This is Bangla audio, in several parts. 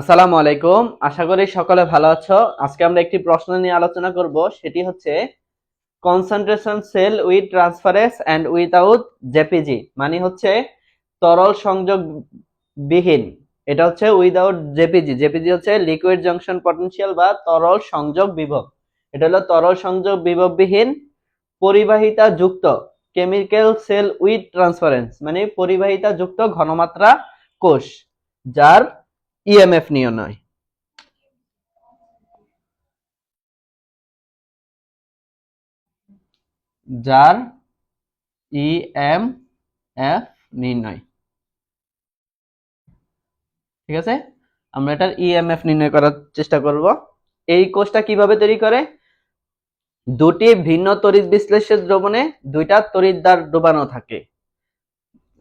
আসসালামু আলাইকুম। আশা করি সকলে ভালো আছো। আজকে আমরা একটি প্রশ্ন নিয়ে আলোচনা করব। সেটি হচ্ছে concentration cell with transference and without JPG মানে হচ্ছে তরল সংযোগ বিহীন। এটা হচ্ছে উইদাউট জেপিজি জেপিজি হচ্ছে লিকুইড জাংশন পটেনশিয়াল বা তরল সংযোগ বিভব। এটা হলো তরল সংযোগ বিভববিহীন পরিবাহিতা যুক্ত কেমিক্যাল সেল উইথ ট্রান্সফারেন্স মানে পরিবাহিতা যুক্ত ঘনমাত্রা কোষ, যার ইএমএফ নির্ণয় যার ইএমএফ নির্ণয়। ঠিক আছে? আমরা এটার ইএমএফ নির্ণয় করার চেষ্টা করব। এই কোষটা কীভাবে তৈরি করে? দুটি ভিন্ন তড়িৎ বিশ্লেষের দ্রবণে দুইটা তড়িৎদ্বার ডোবানো থাকে।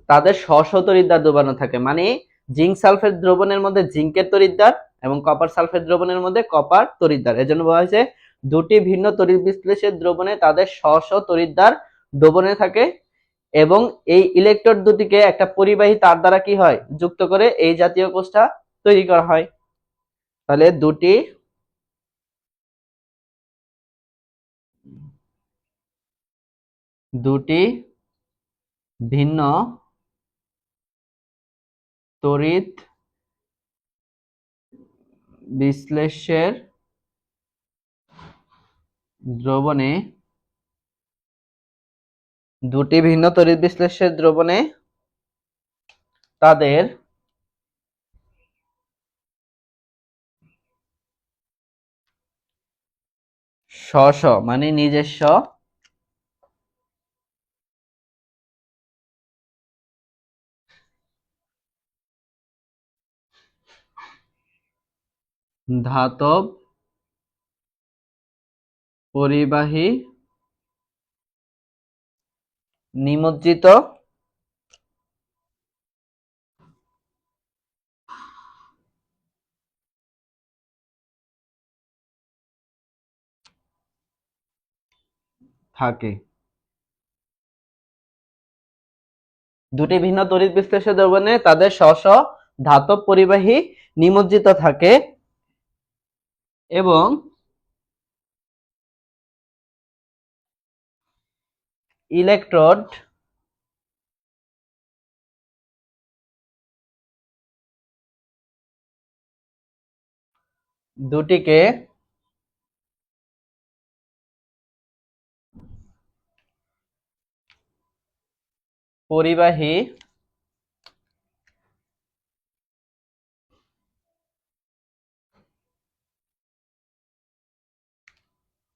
তাদের স্ব তড়িৎদ্বার ডোবানো থাকে। মানে জিঙ্ক সালফেট দ্রবণের মধ্যে জিঙ্কের তড়িৎদ্বার এবং কপার সালফেট দ্রবণের মধ্যে কপার তড়িৎদ্বার এজন্য বলা হয়েছে, দুটি ভিন্ন তড়িৎ বিশ্লেষের দ্রবণে তাদের স্ব স্ব তড়িৎদ্বার ডোবনে থাকে এবং এই ইলেকট্রোড দুটিকে একটা পরিবাহী তার দ্বারা কি হয়? যুক্ত করে এই জাতীয় কোষটা তৈরি করা হয়। তাহলে দুটি দুটি ভিন্ন তড়িৎ বিশ্লেষের দ্রবণে দুটি ভিন্ন তড়িৎ বিশ্লেষের দ্রবণে তাদের স্ব মানে নিজস্ব ধাতব পরিবাহী নিমজ্জিত থাকে। দুটি ভিন্ন তড়িৎ বিশ্লেষের দ্রবণে তাদের স্ব স্ব ধাতব পরিবাহী নিমজ্জিত থাকে। এবং ইলেকট্রোড দুটিকে পরিবাহী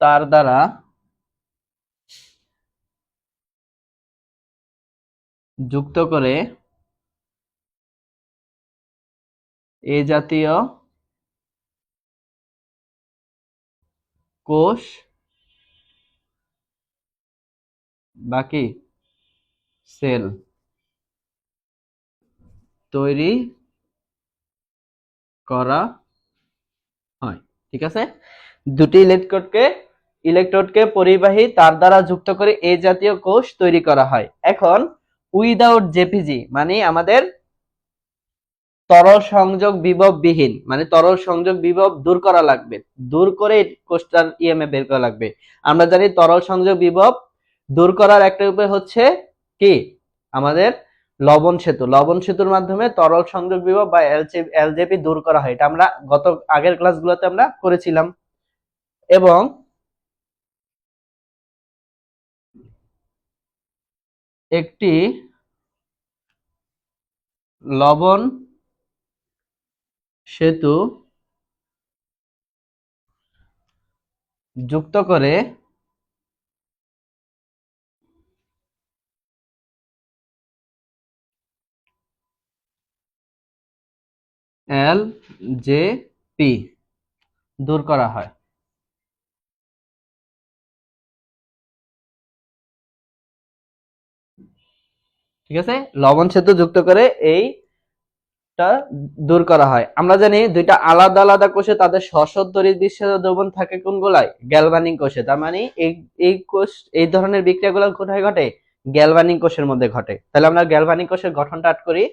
তার দ্বারা যুক্ত করে এ জাতীয় কোষ বাকি সেল তৈরি করা হয়, ঠিক আছে? দুটি ইলেকট্রোডকে ইলেকট্রোডকে পরিবাহী তার দ্বারা যুক্ত করে এই জাতীয় কোষ তৈরি করা হয়। এখন উইদাউট জেপিজি মানে আমাদের তরল সংযোগ বিভব বিহীন মানে তরল সংযোগ বিভব দূর করা লাগবে। দূর করে কোষটার ইএমএ বের করা লাগবে। আমরা জানি তরল সংযোগ বিভব দূর করার একটা উপায় হচ্ছে কি? আমাদের লবণ সেতু। লবণ সেতুর মাধ্যমে তরল সংযোগ বিভব বা এলজেপি দূর করা হয়। এটা আমরা গত আগের ক্লাসগুলোতে আমরা করেছিলাম। এবং একটি লবণ সেতু যুক্ত করে এল জে পি দূর করা হয়। ঠিক আছে? লবণ সেতু যুক্ত করে এইটা দূর করা হয়। আমরা জানি দুইটা আলাদা আলাদা কোষে তাদের তড়িৎ বিচ্ছেদ দ্রবণ থাকে কোনগুলায় গ্যালভানিং কোষে। তার মানে এই এই কোষ, এই ধরনের বিক্রিয়াগুলো কোথায় ঘটে? গ্যালভানিং কোষের মধ্যে ঘটে। তাহলে আমরা গ্যালভানিং কোষের গঠনটা আট করি।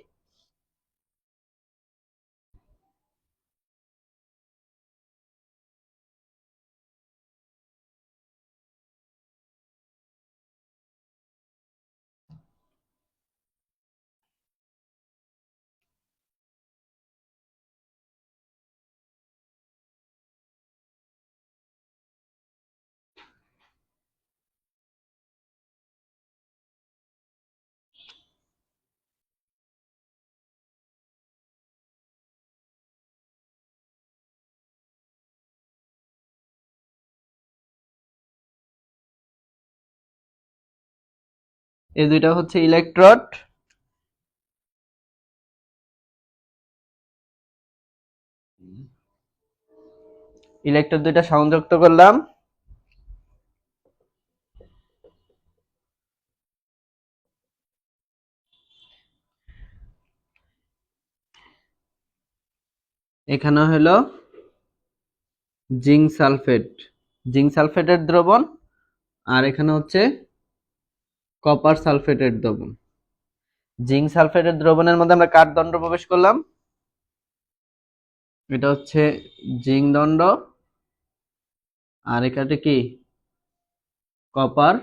এই দুইটা হচ্ছে ইলেকট্রোড ইলেকট্রোড দুইটা সংযুক্ত করলাম। এখানে হলো জিঙ্ক সালফেট, জিঙ্ক সালফেটের দ্রবণ, আর এখানে হচ্ছে কপার সালফেটের দ্রবণ। জিঙ্ক সালফেটের দ্রবণের মধ্যে আমরা কাঠ দণ্ড প্রবেশ করলাম। এটা হচ্ছে জিঙ্ক দণ্ড। আর এখানে কি? কপার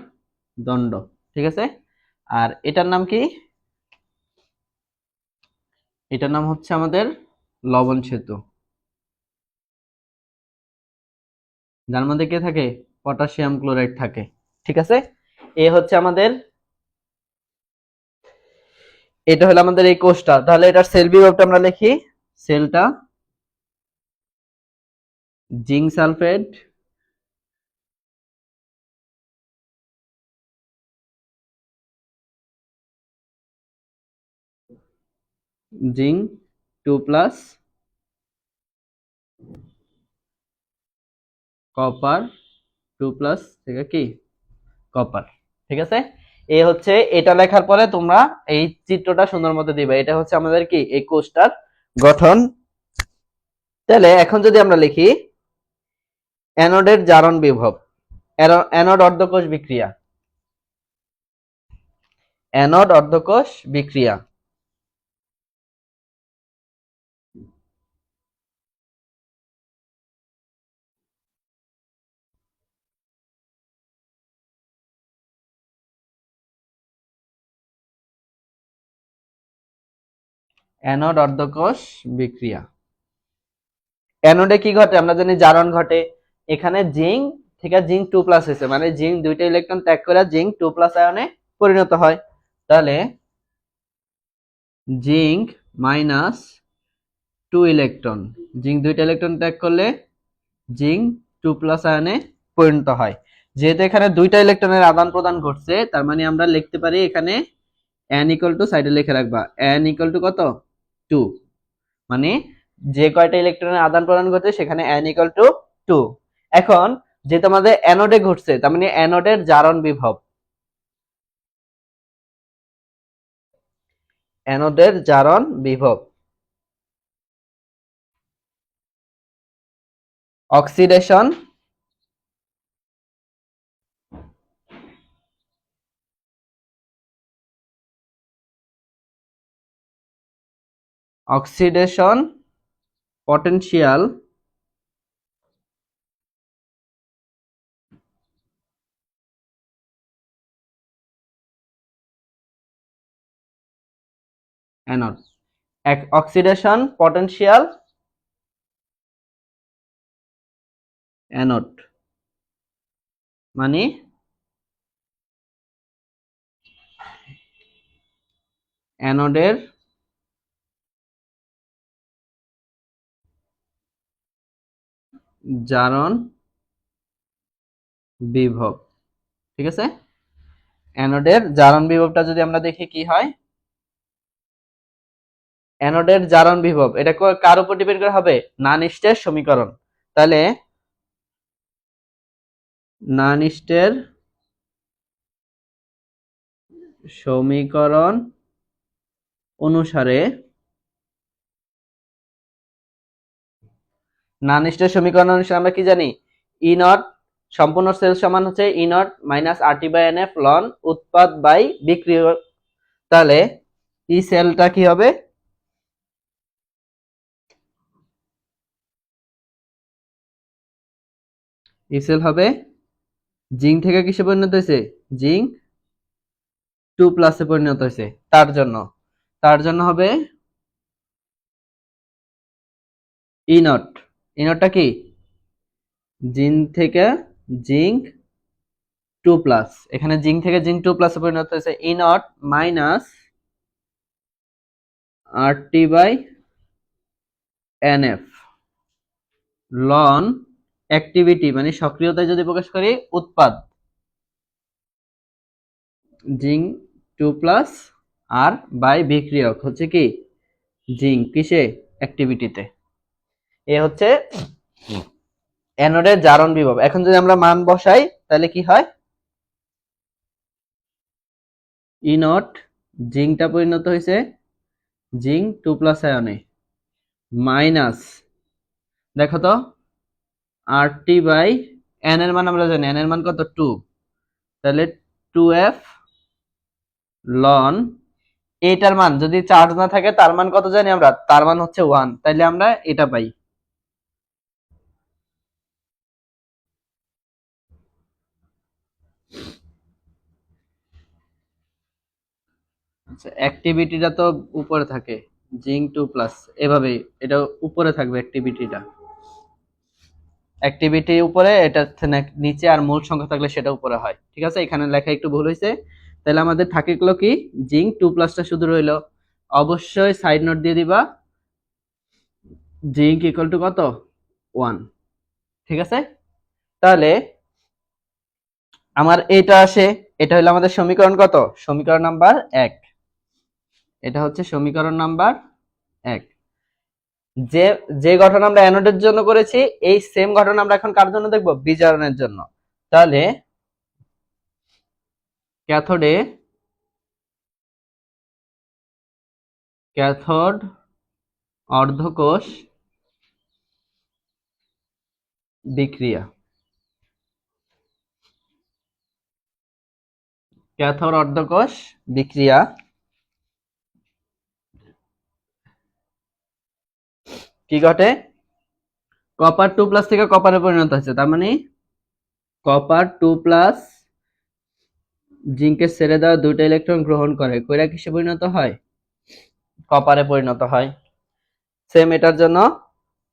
দণ্ড। ঠিক আছে? আর এটার নাম কি? এটার নাম হচ্ছে আমাদের লবণ সেতু। যার মধ্যে কে থাকে? পটাশিয়াম ক্লোরাইড থাকে। ঠিক আছে? এ হচ্ছে আমাদের এটা হলো আমাদের এই কোষটা। তাহলে এটার সেল বিভাগটা আমরা লিখি। সেলটা zinc sulphate zinc two plus copper two plus থেকে কি? কপার ঠিক আছে? এ হচ্ছে, এটা লেখার পরে তোমরা এই চিত্রটা সুন্দর মতো দিবে। এটা হচ্ছে আমাদের কি? এই কোষটার গঠন। তাহলে এখন যদি আমরা লিখি, অ্যানোডের জারণ বিভব। অ্যানো- অ্যানোড অর্ধকোষ বিক্রিয়া। অ্যানোড অর্ধকোষ বিক্রিয়া। অ্যানোড অর্ধকোষ বিক্রিয়া। অ্যানোডে কি ঘটে? আমরা জানি জারণ ঘটে। এখানে জিঙ্ক থেকে জিঙ্ক টু প্লাস হয়েছে। মানে জিঙ্ক দুইটা ইলেকট্রন ত্যাগ করে জিঙ্ক টু প্লাস আয়নে পরিণত হয়। তাহলে zinc minus two electron. Zinc দুইটা ইলেকট্রন ত্যাগ করলে জিঙ্ক টু প্লাস আয়নে পরিণত হয়। যেহেতু এখানে দুইটা ইলেকট্রনের আদান প্রদান ঘটছে, তার মানে আমরা লিখতে পারি এখানে n ইকুয়াল টু সাইডে লিখে রাখবা। n ইকুয়াল টু কত? টু মানে যে কয়টা ইলেকট্রনের আদান প্রদান ঘটছে সেখানে n ইকুয়াল টু টু এখন যে তোমাদের অ্যানোডে ঘটছে, তার মানে অ্যানোডের জারণ বিভব। অ্যানোডের জারণ বিভব। Oxidation oxidation potential anode. Oxidation potential anode. মানে? অ্যানোডের জারণ বিভব, ঠিক আছে? অ্যানোডের জারণ বিভবটা যদি আমরা দেখি কি হয়? অ্যানোডের জারণ বিভব, এটা কার উপর ডিপেন্ড করে? হবে নানিস্টের সমীকরণ। তাহলে নানিস্টের সমীকরণ অনুসারে নানিস্টের সমীকরণ অনুসারে আমরা কি জানি? ই নট সম্পূর্ণ সেল সমান হচ্ছে E naught minus RT by n F ln উৎপাদ বাই বিক্রি তাহলে ই সেলটা কি হবে? সেল হবে জিঙ্ক থেকে কিসে পরিণত হয়েছে? জিঙ্ক টু প্লাসে পরিণত হয়েছে তার জন্য। তার জন্য হবে ই নট ই নটটা কি? জিন থেকে জিঙ্ক টু প্লাস। এখানে জিঙ্ক থেকে জিঙ্ক টু প্লাসে পরিণত হয়েছে। E minus R T by n F ln activity মানে সক্রিয়তায় যদি প্রকাশ করি, উৎপাদ। জিঙ্ক টু প্লাস আর বাই বিক্রিয়ক। হচ্ছে কি? জিঙ্ক, কিসে? অ্যাক্টিভিটিতে। এ হচ্ছে অ্যানোডের জারণ বিভব। এখন যদি আমরা মান বসাই, তাহলে কি হয়? ই নট জিঙ্কটা পরিণত হয়েছে। জিঙ্ক টু প্লাস আয়নে। মাইনাস, দেখো তো আর টি বাই এন এর মান আমরা জানি। এন এর মান কত? টু তাহলে টু এফ লন এইটার মান যদি চার্জ না থাকে, তার মান কত জানি আমরা? তার মান হচ্ছে ওয়ান তাইলে আমরা এটা পাই। আচ্ছা অ্যাক্টিভিটিটা তো উপরে থাকে জিঙ্ক টু প্লাস এভাবে এটা উপরে থাকবে অ্যাক্টিভিটিটা অ্যাক্টিভিটি উপরে, এটা নিচে আর মূল সংখ্যা থাকলে সেটা উপরে হয়, ঠিক আছে? এখানে লেখা একটু ভুল হয়েছে। তাহলে আমাদের থাকে গেলো কি? জিঙ্ক টু প্লাসটা শুধু রইল। অবশ্যই সাইড নোট দিয়ে দিবা। জিঙ্ক ইকুয়াল টু কত? ওয়ান ঠিক আছে? তাহলে আমার এটা আসে, এটা হলো আমাদের সমীকরণ কত? সমীকরণ নাম্বার এক। এটা হচ্ছে সমীকরণ নাম্বার এক। যে যে ঘটনা আমরা অ্যানোডের জন্য করেছি, এই সেম ঘটনা আমরা এখন কার জন্য দেখব? বিজারণের জন্য। তাহলে ক্যাথোডে ক্যাথোড অর্ধকোষ বিক্রিয়া। ক্যাথোড অর্ধকোষ বিক্রিয়া কি ঘটে? কপার টু প্লাস থেকে কপারে পরিণত হচ্ছে তার মানে? কপার টু প্লাস জিঙ্কের ছেড়ে দেওয়া দুইটা ইলেকট্রন গ্রহণ করে, কইরা কিসে পরিণত হয়? কপারে পরিণত হয়। সেম এটার জন্য,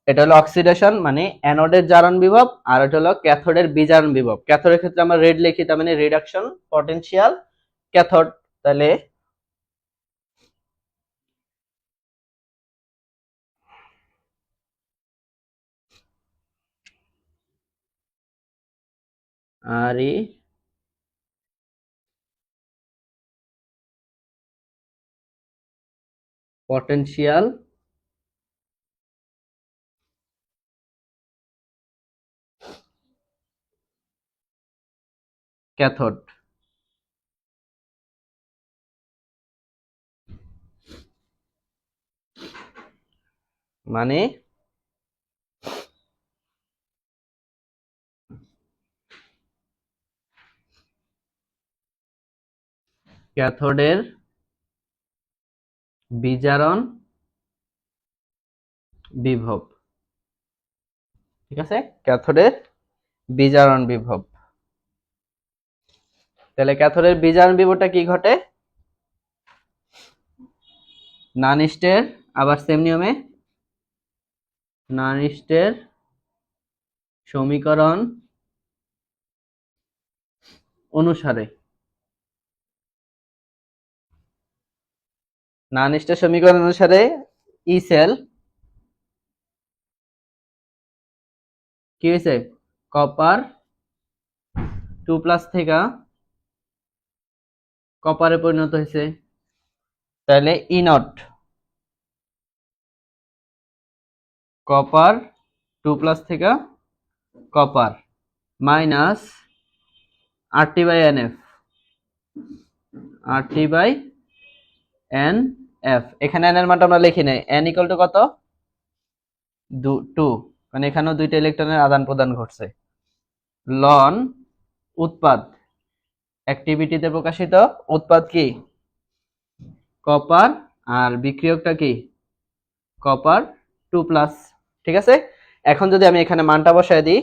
এটা হলো অক্সিডেশন মানে অ্যানোডের জারণ বিভব, আর এটা হলো ক্যাথোডের বিজারণ বিভব। ক্যাথোডের ক্ষেত্রে আমরা রেড লিখি, তার মানে রিডাকশন পটেনশিয়াল ক্যাথোড তাহলে আর ই পটেনশিয়াল ক্যাথোড মানে? ক্যাথোডের বিজারণ বিভব। ঠিক আছে? ক্যাথোডের বিজারণ বিভব। তাহলে ক্যাথোডের বিজারণ বিভবটা কি ঘটে? নানিস্টের, আবার সেম নিয়মে? নানিস্টের সমীকরণ অনুসারে। নানিস্টের সমীকরণ অনুসারে ই সেল কি হয়েছে? কপার টু প্লাস থেকে কপারে পরিণত হয়েছে। তাহলে E naught copper two plus থেকে copper minus R T by n F R T by n F এখানে এর মানটা আমরা লিখি নাই। এন ইকুয়াল টু কত? টু মানে এখানেও দুইটা ইলেকট্রনের আদান প্রদান ঘটছে। লন উৎপাদ। অ্যাক্টিভিটিতে প্রকাশিত উৎপাদ কি? কপার আর বিক্রিয়কটা কি? কপার টু প্লাস ঠিক আছে? এখন যদি আমি এখানে মানটা বসায় দিই,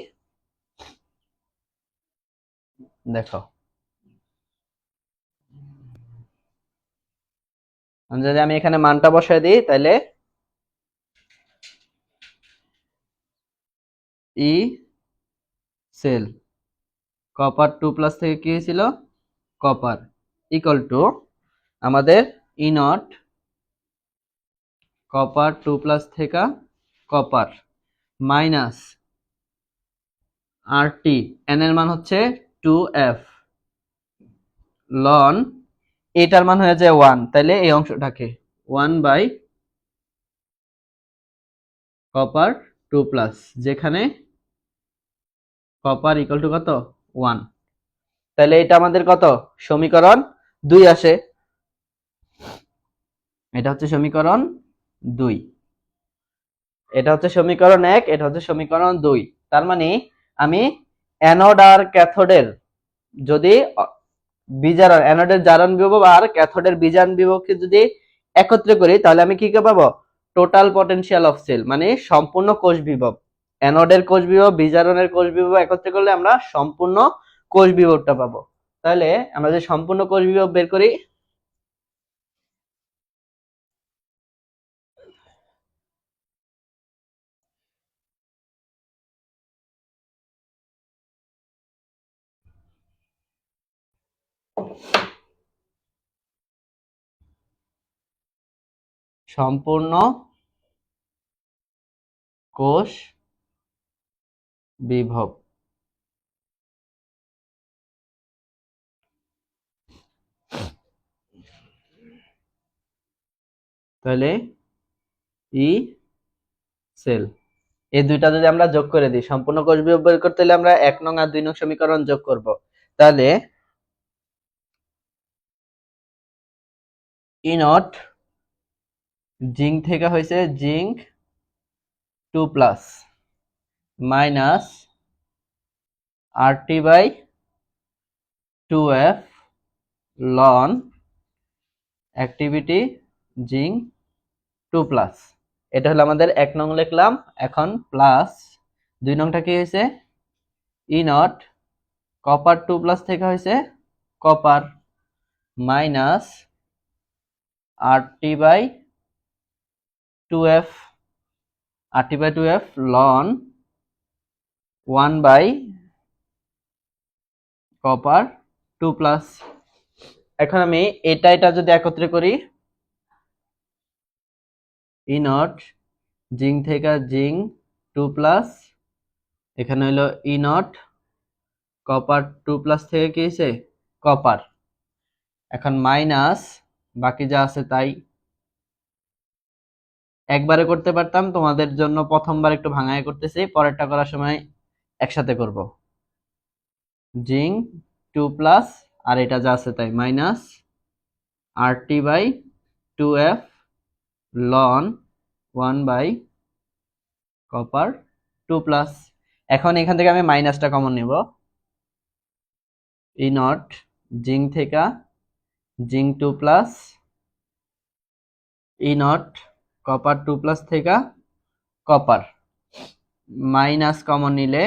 দেখো। যদি আমি এখানে মানটা বসায় দিই, তাহলে E cell copper two plus থেকে কি হয়েছিল? কপার ইকুয়াল টু আমাদের E naught copper two plus থেকে copper minus R T n এর মান হচ্ছে টু এফ লন এটার মান হয়ে যায় ওয়ান তাহলে এই অংশটাকে one by copper two plus যেখানে কপার ইকুয়াল টু কত? ওয়ান তাহলে এটা আমাদের কত? সমীকরণ দুই আসে। এটা হচ্ছে সমীকরণ দুই। এটা হচ্ছে সমীকরণ এক, এটা হচ্ছে সমীকরণ দুই। তার মানে আমি অ্যানোড আর ক্যাথোডের যদি বিজারণ, অ্যানোডের জারণ বিভব আর ক্যাথোডের বিজারণ বিভবকে যদি একত্রে করি, তাহলে আমি কি পাবো? টোটাল পটেনশিয়াল অফ সেল মানে সম্পূর্ণ কোষ বিভব। অ্যানোডের কোষ বিভব, বিজারণের কোষ বিভব একত্রে করলে আমরা সম্পূর্ণ কোষ বিভবটা পাবো। তাহলে আমরা যদি সম্পূর্ণ কোষ বিভব বের করি সম্পূর্ণ কোষ বিভব। তাহলে ই সেল। এই দুইটা যদি আমরা যোগ করে দিই, সম্পূর্ণ কোষ বিভব বের করতে হলে আমরা এক নং আর দুই নং সমীকরণ যোগ করব। তাহলে ই নট জিঙ্ক থেকে হয়েছে zinc two plus minus R T by two F ln activity zinc two plus. এটা হলো আমাদের এক নং লিখলাম। এখন প্লাস দুই নংটা কি হয়েছে? E naught. Copper two plus থেকে হয়েছে copper minus R T by two F R T by two F ln one by copper two plus এখন আমি এটা এটা যদি একত্রে করি ই নট জিং থেকে জিং টু প্লাস এখানে হলো E naught copper two plus থেকে কি হয়েছে? কপার এখন মাইনাস বাকি যা আছে তাই একবারে করতে পারতাম, তোমাদের জন্য প্রথমবার একটু ভাঙায় করতেছি, পরেরটা করার সময় একসাথে করব। জিং টু প্লাস, আর এটা যা আছে তাই, minus R T by two F ln one by copper two plus. এখন এখান থেকে আমি মাইনাসটা কমন নেব। ই নট জিং থেকে zinc two plus, E naught copper two plus থেকে কপার মাইনাস কমন নিলে,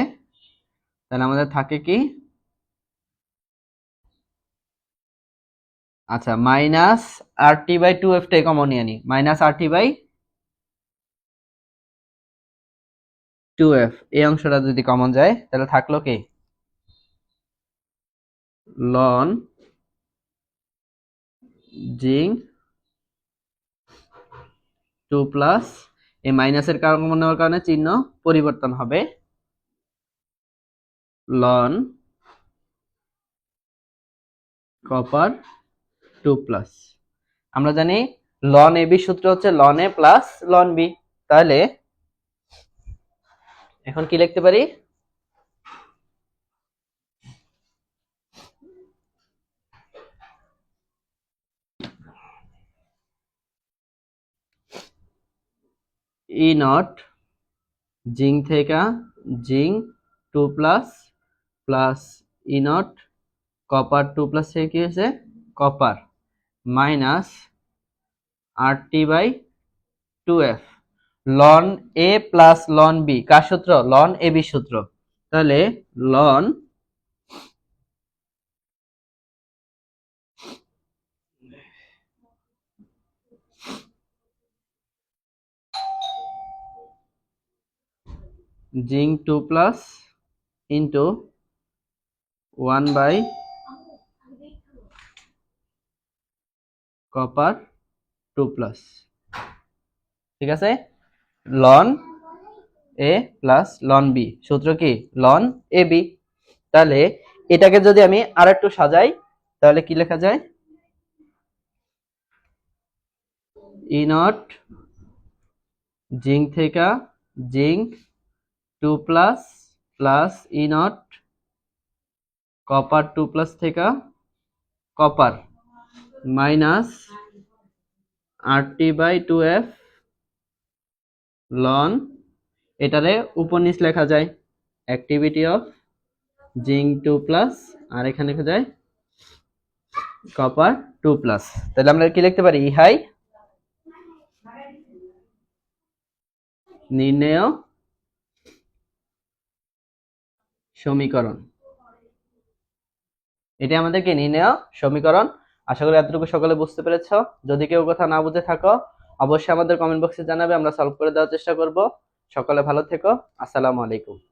তাহলে আমাদের থাকে কি? আচ্ছা minus R T by two F tie common নিয়ে নি। Minus R T by two F এই অংশটা যদি কমন যায়, তাহলে থাকল কি? লন জিং টু প্লাস, এই মাইনাসের কারণ কারণে চিহ্ন পরিবর্তন হবে। লন কপার টু প্লাস আমরা জানি লন এ বি সূত্র হচ্ছে ln A plus ln B তাহলে, এখন কি লিখতে পারি? ই নট জিং থেকে zinc two plus plus E naught copper two plus থেকে কি হয়েছে? Copper minus R T by two F ln A plus ln B কার সূত্র? লন এ বি সূত্র। তাহলে ln zinc two plus into one by copper two plus. ঠিক আছে? Ln A plus ln B সূত্র কি? লন এ বি তাহলে এটাকে যদি আমি আর একটু সাজাই, তাহলে কি লেখা যায়? ই নট জিঙ্ক থেকে zinc two plus plus E naught copper two plus থেকে copper minus R T by two F ln এটারে উপর নিচ লেখা যায় activity of zinc two plus আর এখানে লেখা যায় কপার টু প্লাস। তাহলে আমরা কি লিখতে পারি? ইহাই নির্ণেয় সমীকরণ। এটা আমাদেরকে নির্ণেয় সমীকরণ। আশা করি এতটুকু সকলে বুঝতে পেরেছ। যদি কেউ কথা না বুঝে থাকো, অবশ্যই আমাদের কমেন্ট বক্সে জানাবে, আমরা সলভ করে দেওয়ার চেষ্টা করব। সকলে ভালো থেকো। আসসালামু আলাইকুম।